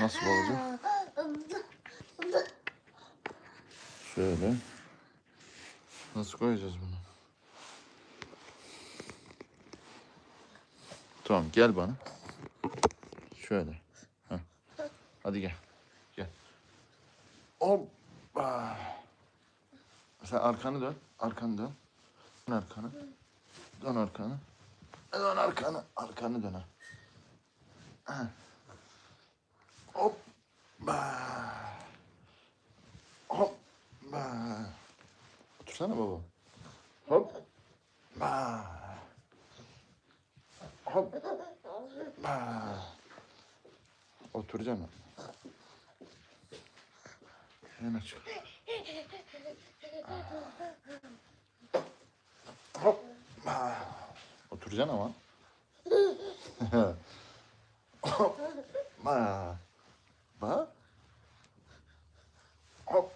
Nasıl olacak? Şöyle. Nasıl koyacağız bunu? Tamam gel bana. Şöyle. Heh. Hadi gel. Gel. Hoppa. Sen arkanı dön. Arkanı dön. Dön arkanı. Dön arkanı. Dön arkanı. Arkanı dön ha. Hoppa. Hoppa. Otursana baba. Hoppa. Hoppa. Oturacaksın. Hemen çık. Hoppa. Oturacaksın ama. Hoppa. Bak. Hoppa.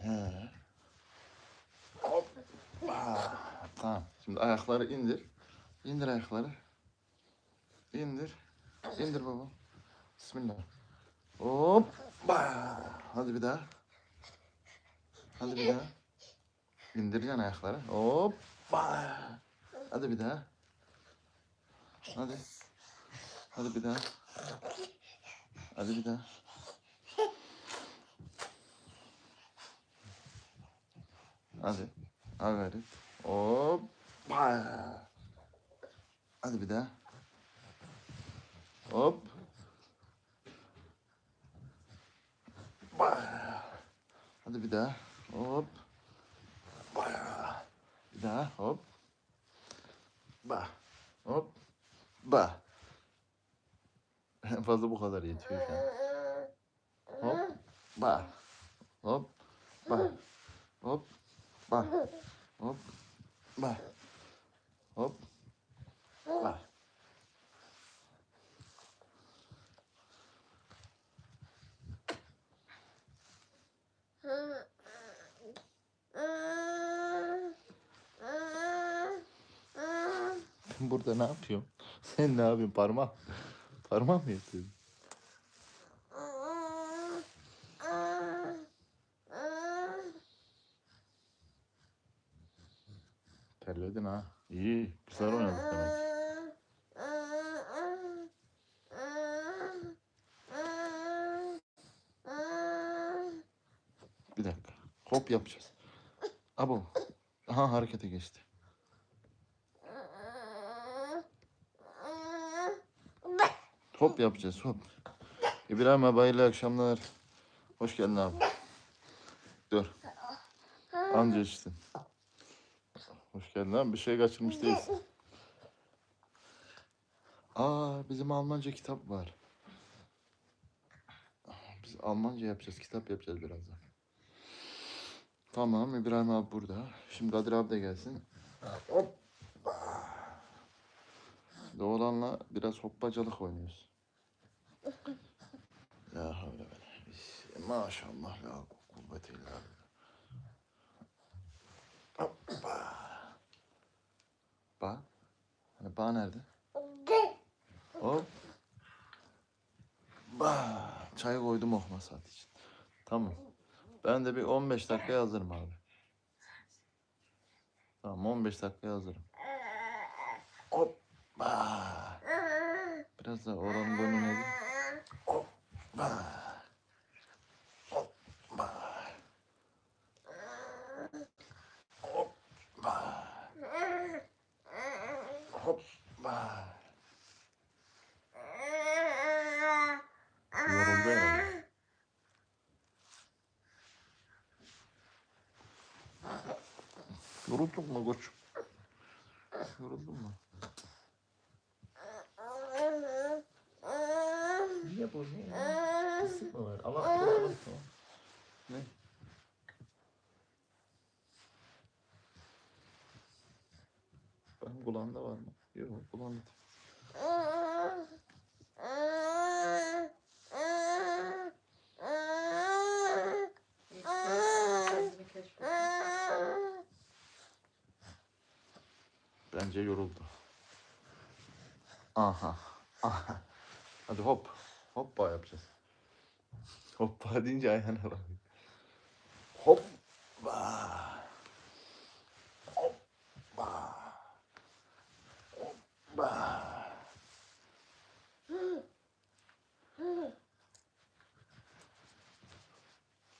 He. Hoppa. Tamam. Şimdi ayakları indir. İndir ayakları. İndir. İndir baba. Bismillah. Hoppa. Hadi bir daha. Hadi bir daha. İndireceksin ayakları. Hoppa. Hadi bir daha. Hadi. Hadi bir daha. Hadi bir daha. Hadi. Ha gayret. Hadi bir daha. Hop. Hadi bir daha. Hop. Bir daha. Hop. Ba. Hop. Ba. En fazla bu kadar yetiyor şu an. Hop. Ba. Hop. Ba. Hop. Ba. Hop. Ba. Hop. Ba. Burada ne yapıyorsun? Sen ne yapıyorsun? Parmak. Parmak mı yapıyorsun? Terledin ha. İyi. Güzel oynadık demek. Bir dakika. Hop yapacağız. Abo. Aha harekete geçti. Hop yapacağız hop. İbrahim abi hayırlı akşamlar. Hoş geldin abi. Dur. Anca içtin. Hoş geldin abi. Bir şey kaçırmış değilsin. Aa bizim Almanca kitap var. Biz Almanca yapacağız. Kitap yapacağız birazdan. Tamam İbrahim abi burada. Şimdi Kadir abi de gelsin. Hop. Doğulanla biraz hoppacılık oynuyoruz. Ya havle ve la bis- Maşallah la kuvvete illa billah. Hoppa. Ba. Ba nerede? Hop. Ba. Çay koydum okuma saat için. Tamam. Ben de bir 15 dakikaya hazırım abi. Tamam 15 dakikaya hazırım. Hoppa. Biraz da oranın boynuna eğeyim. Hoppa. Yoruldu herhalde. Yoruldun mu koç? Yoruldun mu? Niye bu ne? Isık mı var? Allah Allah. Ne? Benim kulağımda var mı? Kulağımda. Bence yoruldu. Aha. Aha. Hadi hop. Hoppa yapacağız. Hoppa deyince ayağına bak. Hoppa.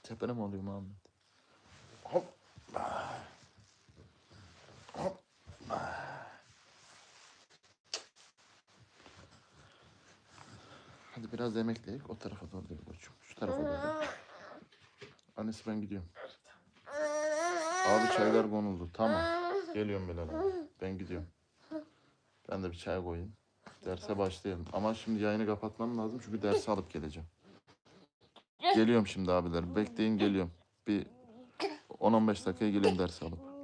Tepene mi oluyor Muhammed? Hoppa. Hoppa. Hadi biraz emekleyek o tarafa doğru değil koçum. Şu tarafa doğru. Annesi ben gidiyorum. Abi çaylar konuldu. Tamam. Geliyorum Bilal abi. Ben gidiyorum. Ben de bir çay koyayım. Derse başlayalım. Ama şimdi yayını kapatmam lazım çünkü dersi alıp geleceğim. Geliyorum şimdi abiler. Bekleyin geliyorum. Bir 10-15 dakikaya geliyorum ders alıp.